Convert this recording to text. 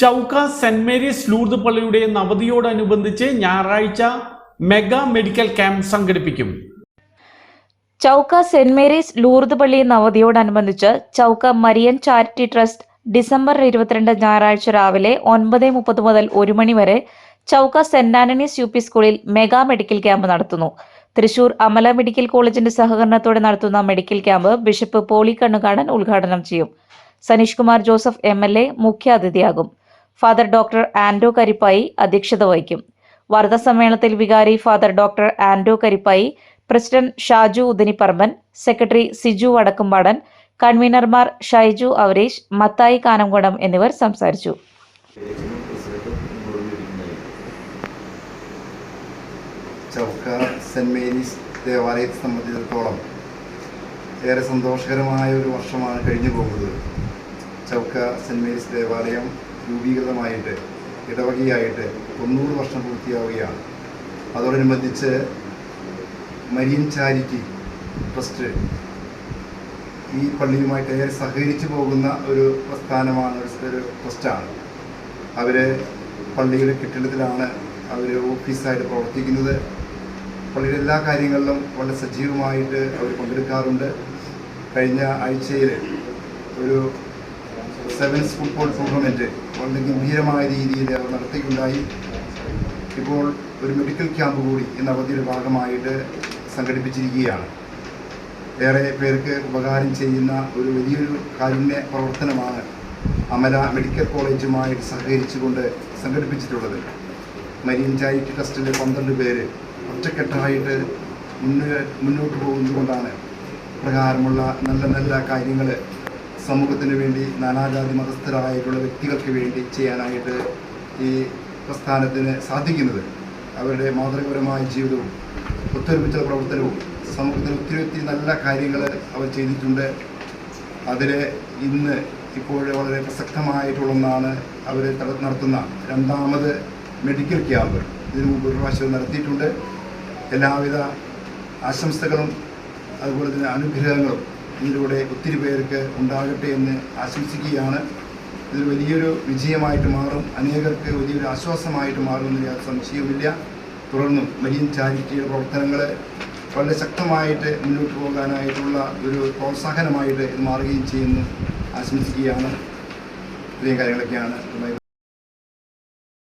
ചൗക്ക saint Mary's Lourdes പള്ളിയുടെ നവതിയോടനുബന്ധിച്ച് ഞായറാഴ്ച mega medical camp സംഘടിപ്പിക്കും. ചൗക്ക സെന്റ് മേരീസ് ലൂർദ് പള്ളി നവതിയോടനുബന്ധിച്ച് Chowka Marian charity trust December ഇരുപത്തിരണ്ട് ഞായറാഴ്ച രാവിലെ ഒൻപത് മുപ്പത് മുതൽ ഒരു മണി വരെ Chowka saint Antony's U P സ്കൂളിൽ മെഗാ മെഡിക്കൽ ക്യാമ്പ് നടത്തുന്നു. തൃശൂർ അമല മെഡിക്കൽ കോളേജിന്റെ സഹകരണത്തോടെ നടത്തുന്ന medical camp bishop Poly Kannukadan ഉദ്ഘാടനം ചെയ്യും. Sanish Kumar Joseph M L A മുഖ്യാതിഥിയാകും. ഫാദർ ഡോക്ടർ ആൻഡോ കരിപ്പായി അധ്യക്ഷത വഹിക്കും. വാർത്താ സമ്മേളനത്തിൽ വികാരി father doctor Ando Karippayi president Shaju Udanipparamban secretary Siju Vadakkumpadan കൺവീനർമാർ Shaiju Avaresh Mathai Kanamkudam എന്നിവർ സംസാരിച്ചു. ചൗക്ക സെന്റ് മേരീസ് ദേവാലയത്തെ സംബന്ധിച്ചിടത്തോളം ഏറെ സന്തോഷകരമായ ഒരു വർഷമാണ് കഴിഞ്ഞു പോകുന്നത് ചൗക്ക സെന്റ് മേരീസ് ദേവാലയം രൂപീകൃതമായിട്ട് ഇടവകയായിട്ട് തൊണ്ണൂറ് വർഷം പൂർത്തിയാവുകയാണ്. അതോടനുബന്ധിച്ച് മരിയൻ ചാരിറ്റി ട്രസ്റ്റ് ഈ പള്ളിയുമായിട്ട് ഏറെ സഹകരിച്ചു പോകുന്ന ഒരു പ്രസ്ഥാനമാണ് ഒരു ട്രസ്റ്റാണ്. അവർ പള്ളിയുടെ കെട്ടിടത്തിലാണ് അവർ ഓഫീസായിട്ട് പ്രവർത്തിക്കുന്നത്. പള്ളിയുടെ എല്ലാ കാര്യങ്ങളിലും വളരെ സജീവമായിട്ട് അവർ പങ്കെടുക്കാറുണ്ട്. കഴിഞ്ഞ ആഴ്ചയിൽ ഒരു സെവൻസ് ഫുട്ബോൾ ടൂർണമെന്റ് വളരെ ഗംഭീരമായ രീതിയിൽ അവർ നടത്തിയിട്ടുണ്ടായി. ഇപ്പോൾ ഒരു മെഡിക്കൽ ക്യാമ്പ് കൂടി എന്ന അവധിയുടെ ഭാഗമായിട്ട് സംഘടിപ്പിച്ചിരിക്കുകയാണ്. ഏറെ പേർക്ക് ഉപകാരം ചെയ്യുന്ന ഒരു വലിയൊരു കാരുണ്യ പ്രവർത്തനമാണ് അമല മെഡിക്കൽ കോളേജുമായിട്ട് സഹകരിച്ചുകൊണ്ട് സംഘടിപ്പിച്ചിട്ടുള്ളത്. മരീൻ ചാരിറ്റി ട്രസ്റ്റിലെ പന്ത്രണ്ട് പേര് ഒറ്റക്കെട്ടായിട്ട് മുന്നേ മുന്നോട്ട് പോകുന്നതുകൊണ്ടാണ് പ്രകാരമുള്ള നല്ല നല്ല കാര്യങ്ങൾ സമൂഹത്തിന് വേണ്ടി നാനാജാതി മതസ്ഥരായിട്ടുള്ള വ്യക്തികൾക്ക് വേണ്ടി ചെയ്യാനായിട്ട് ഈ പ്രസ്ഥാനത്തിന് സാധിക്കുന്നത് അവരുടെ മാതൃകപരമായ ജീവിതവും ഒത്തൊരുമിച്ച പ്രവർത്തനവും സമൂഹത്തിന് ഒത്തിരി ഒത്തിരി നല്ല കാര്യങ്ങൾ അവർ ചെയ്തിട്ടുണ്ട്. അതിൽ ഇന്ന് ഇപ്പോൾ വളരെ പ്രസക്തമായിട്ടുള്ളതാണ് അവർ നടത്തുന്ന രണ്ടാമത് മെഡിക്കൽ ക്യാമ്പ്. ഇതിനു മുമ്പ് ഒരു പ്രാവശ്യം നടത്തിയിട്ടുണ്ട്. എല്ലാവിധ ആശംസകളും അതുപോലെ തന്നെ അനുഗ്രഹങ്ങളും ഇതിലൂടെ ഒത്തിരി പേർക്ക് ഉണ്ടാകട്ടെ എന്ന് ആശംസിക്കുകയാണ്. ഇത് വലിയൊരു വിജയമായിട്ട് മാറും. അനേകർക്ക് വലിയൊരു ആശ്വാസമായിട്ട് മാറുമെന്ന് യാതൊരു സംശയവുമില്ല. തുടർന്നും മരിയൻ ചാരിറ്റിയുടെ പ്രവർത്തനങ്ങൾ വളരെ ശക്തമായിട്ട് മുന്നോട്ട് പോകാനായിട്ടുള്ള ഒരു പ്രോത്സാഹനമായിട്ട് ഇത് മാറുകയും ചെയ്യുന്നു ആശംസിക്കുകയാണ്. ഇത്രയും കാര്യങ്ങളൊക്കെയാണ്